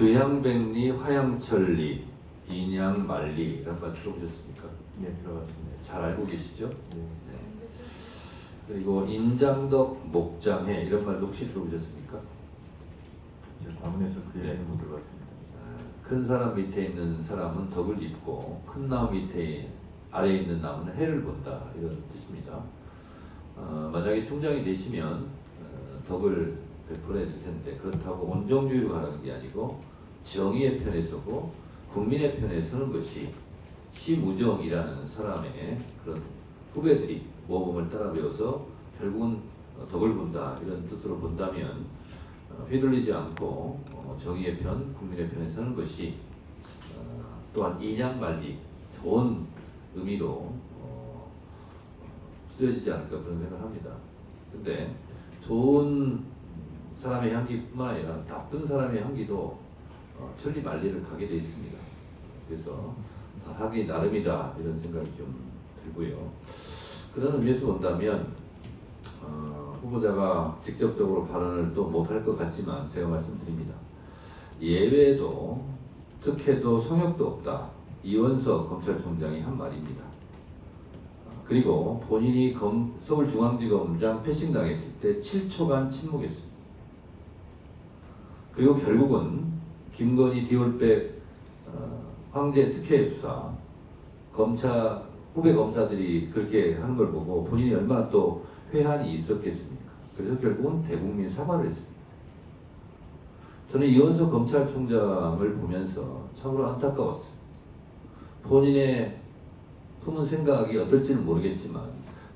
주향백리, 화양천리, 인양만리 이런 말 들어보셨습니까? 네, 들어갔습니다. 잘 알고 계시죠? 네. 네. 그리고 인장덕, 목장해 이런 말도 혹시 들어보셨습니까? 제가 과문에서 그 네. 얘기는 못 들어봤습니다. 아, 큰 사람 밑에 있는 사람은 덕을 입고 큰 나무 밑에 아래에 있는 나무는 해를 본다 이런 뜻입니다. 어, 만약에 총장이 되시면 어, 덕을 베풀어야 될 텐데 그렇다고 온정주의로 가는 게 아니고 정의의 편에 서고 국민의 편에 서는 것이 심우정이라는 사람의 그런 후배들이 모범을 따라 배워서 결국은 어, 덕을 본다 이런 뜻으로 본다면 어, 휘둘리지 않고 어, 정의의 편, 국민의 편에 서는 것이 어, 또한 인양관리 좋은 의미로 어, 쓰여지지 않을까 그런 생각을 합니다. 근데 좋은 사람의 향기뿐만 아니라 나쁜 사람의 향기도 어, 천리 만리를 가게 돼 있습니다. 그래서 다 하기 나름이다 이런 생각이 좀 들고요. 그런 의미에서 본다면 어, 후보자가 직접적으로 발언을 또 못할 것 같지만 제가 말씀드립니다. 예외도 특혜도 성역도 없다. 이원석 검찰총장이 한 말입니다. 어, 그리고 본인이 검, 서울중앙지검장 패싱 당했을 때 7초간 침묵했습니다. 그리고 결국은 김건희 디올백 어, 황제 특혜 수사 검사 후배 검사들이 그렇게 하는 걸 보고 본인이 얼마나 또 회한이 있었겠습니까? 그래서 결국은 대국민 사과를 했습니다. 저는 이원석 검찰총장을 보면서 참으로 안타까웠어요. 본인의 품은 생각이 어떨지는 모르겠지만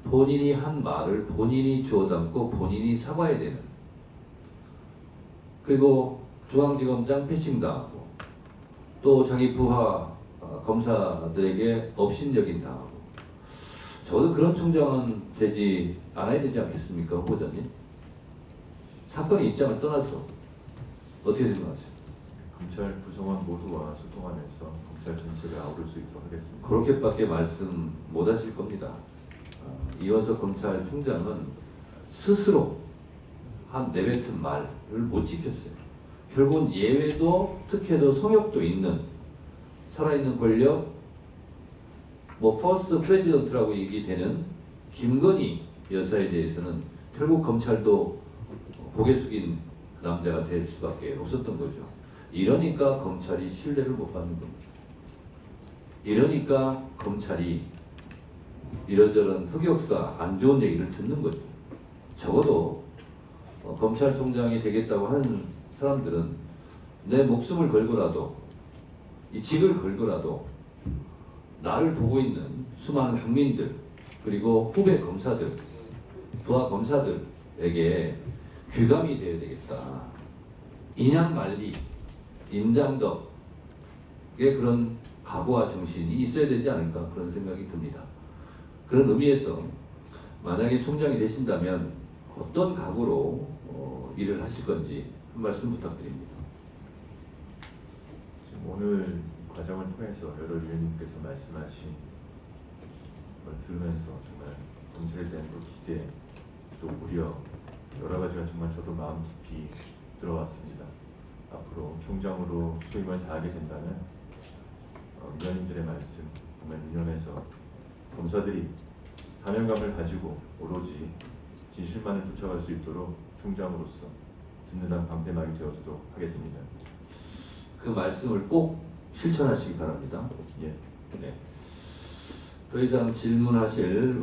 본인이 한 말을 본인이 주워 담고 본인이 사과해야 되는 그리고 중앙지검장 패싱 당하고 또 자기 부하 어, 검사들에게 업신여긴 당하고 저도 그런 총장은 되지 않아야 되지 않겠습니까 후보자님? 사건의 입장을 떠나서 어떻게 생각하세요? 검찰 구성원 모두와 소통하면서 검찰 전체를 아우를 수 있도록 하겠습니다. 그렇게밖에 말씀 못 하실 겁니다. 어, 이원석 검찰총장은 스스로 한 내뱉은 말을 못 지켰어요. 결국은 예외도 특혜도 성역도 있는 살아있는 권력, 뭐 퍼스트 프레지던트라고 얘기되는 김건희 여사에 대해서는 결국 검찰도 고개 숙인 남자가 될 수밖에 없었던 거죠. 이러니까 검찰이 신뢰를 못 받는 겁니다. 이러니까 검찰이 이런저런 흑역사 안 좋은 얘기를 듣는 거죠. 적어도 어, 검찰총장이 되겠다고 하는 사람들은 내 목숨을 걸고라도 이 직을 걸고라도 나를 보고 있는 수많은 국민들 그리고 후배 검사들 부하 검사들에게 귀감이 되어야 되겠다. 인양만리, 임장덕의 그런 각오와 정신이 있어야 되지 않을까 그런 생각이 듭니다. 그런 의미에서 만약에 총장이 되신다면 어떤 각오로 어, 일을 하실 건지 한 말씀 부탁드립니다. 지금 오늘 과정을 통해서 여러 위원님께서 말씀하신 걸 들으면서 정말 대한 또 기대, 또 우려 여러 가지가 정말 저도 마음 깊이 들어왔습니다. 앞으로 총장으로 소임을 다하게 된다면 어, 위원님들의 말씀 정말 민원에서 검사들이 사명감을 가지고 오로지 진실만을 쫓아갈 수 있도록 총장으로서 든든한 방패막이 되어주도록 하겠습니다. 그 말씀을 꼭 실천하시기 바랍니다. 예. 네. 더 이상 질문하실